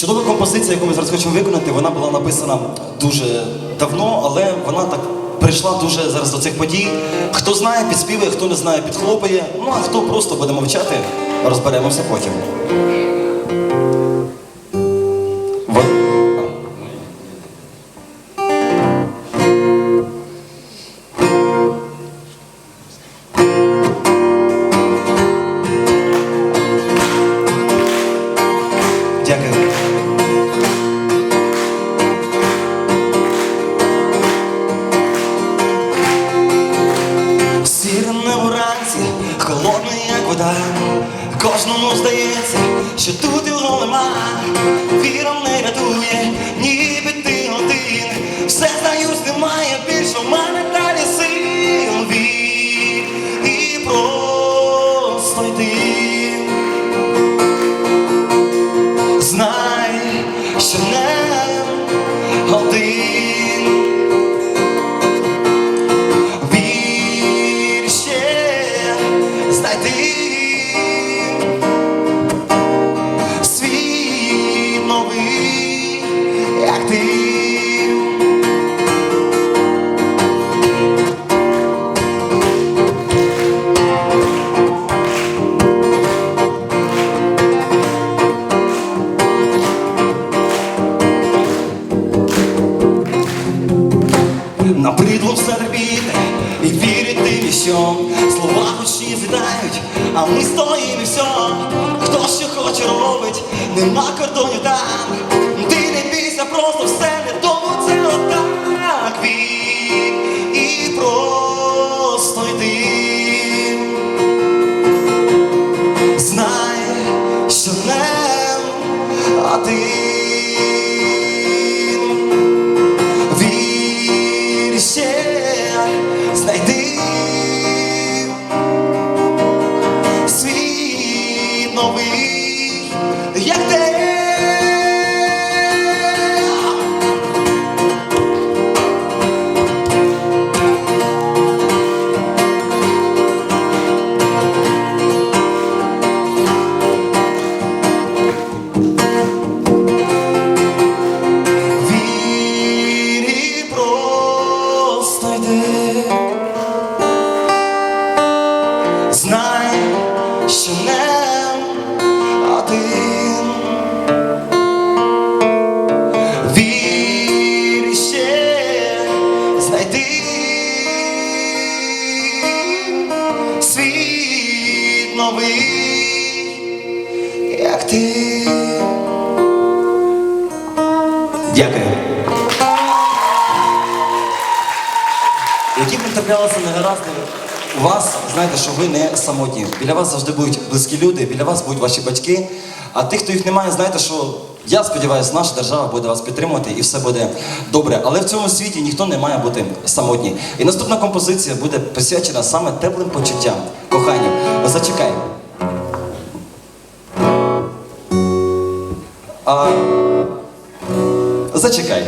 Чудова композиція, яку ми зараз хочемо виконати, вона була написана дуже давно, але вона так прийшла дуже зараз до цих подій. Хто знає, підспівує, хто не знає, підхлопає. Ну а хто просто буде мовчати, розберемося потім. Вода. Кожному здається, що тут його нема. Віра не рятує, ніби ти один. Все знаюсь, немає більше в мене новий, як ти. Дякую. Які б не траплялися негаразди у вас, знайте, що ви не самотні. Біля вас завжди будуть близькі люди, біля вас будуть ваші батьки. А тих, хто їх не має, знайте, що я сподіваюся, наша держава буде вас підтримувати і все буде добре. Але в цьому світі ніхто не має бути самотній. І наступна композиція буде присвячена саме теплим почуттям, коханню. Зачекай. А... Зачекай.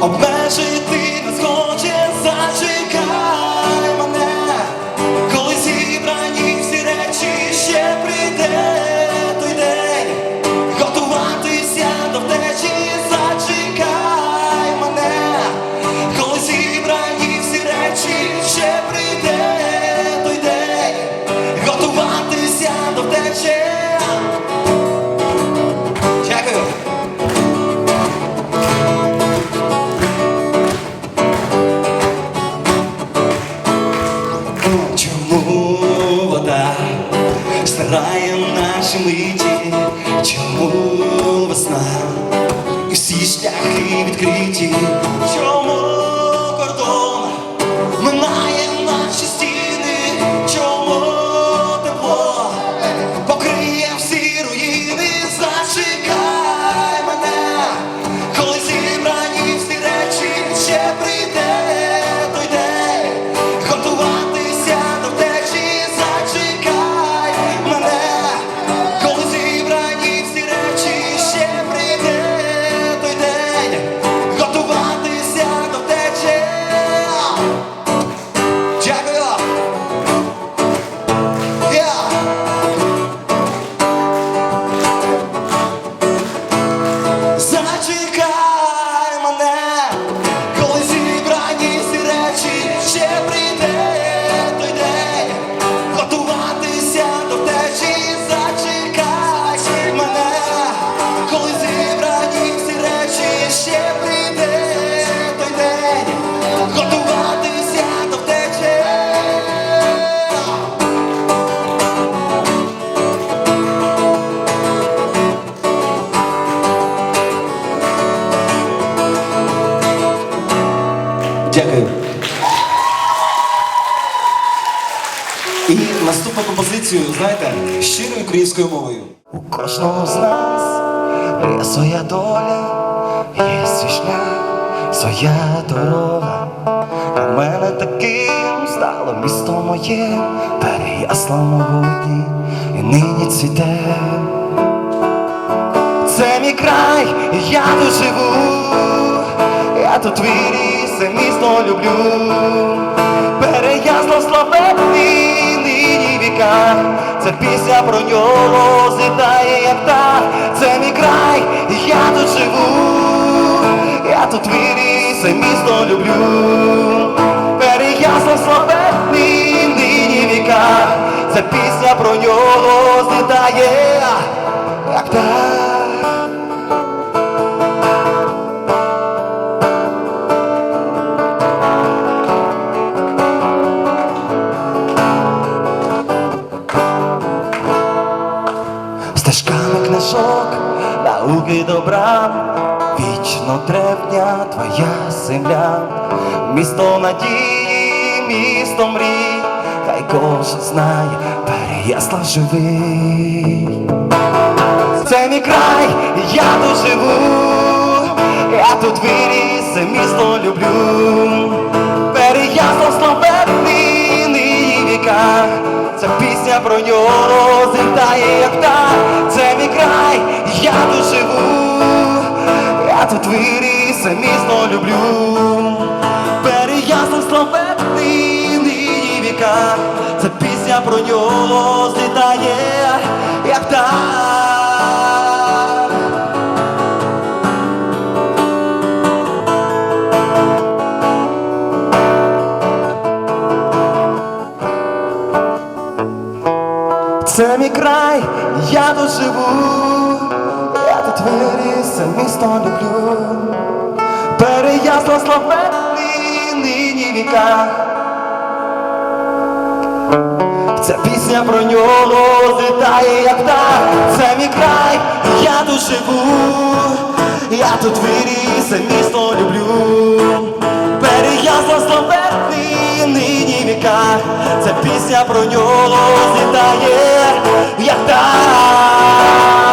обмежити Чому вода стирає наші миті? Чому весна і всі шляхи відкриті? Дякую. І наступну композицію, знаєте, щирою українською мовою. У кожного з нас є своя доля, є свій шлях, своя дорога. У мене таким стало місто моє, переясло могутні і нині цвіте. Це мій край, я тут живу, я тут виріс це місто люблю. Переясло славетний нині віка, це пісня про нього злітає, як так, це мій край, я тут живу, я тут виріс, це місто люблю. Переясло славетний нині віка, це пісня про нього стежками науки добра, вічно древня твоя земля, місто надії, місто мрій, хай кожен знає, переяслав живий. Це мій край, я тут живу, я тут виріс, це місто люблю. Переяслав славетний віка, це пісня про нього злітає, як так, я тут живу, я тут виріс, місто люблю. Переяслав славетний нині віка, це пісня про нього злітає, як так. Це мій край, я тут живу, я це місто люблю. Переясло славетний нині віка. Ця пісня про нього злітає, як так. Це мій край, я тут живу, я тут виріс, це місто люблю. Переясло славетний нині віка. Ця пісня про нього злітає, як так.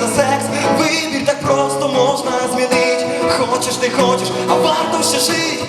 За секс. Вибір так просто можна змінити. Хочеш, не хочеш, а варто ще жить.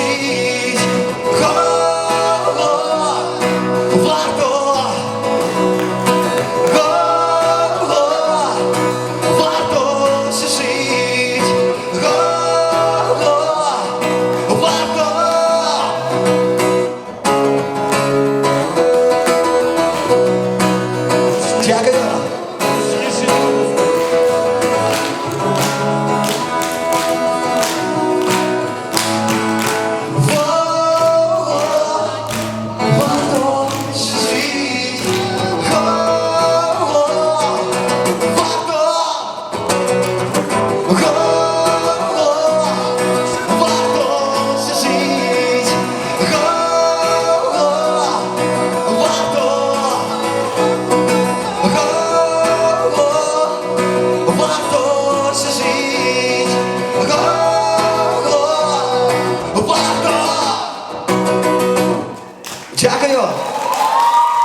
Просіть кого варто, кого варто жить, кого варто. Дякую.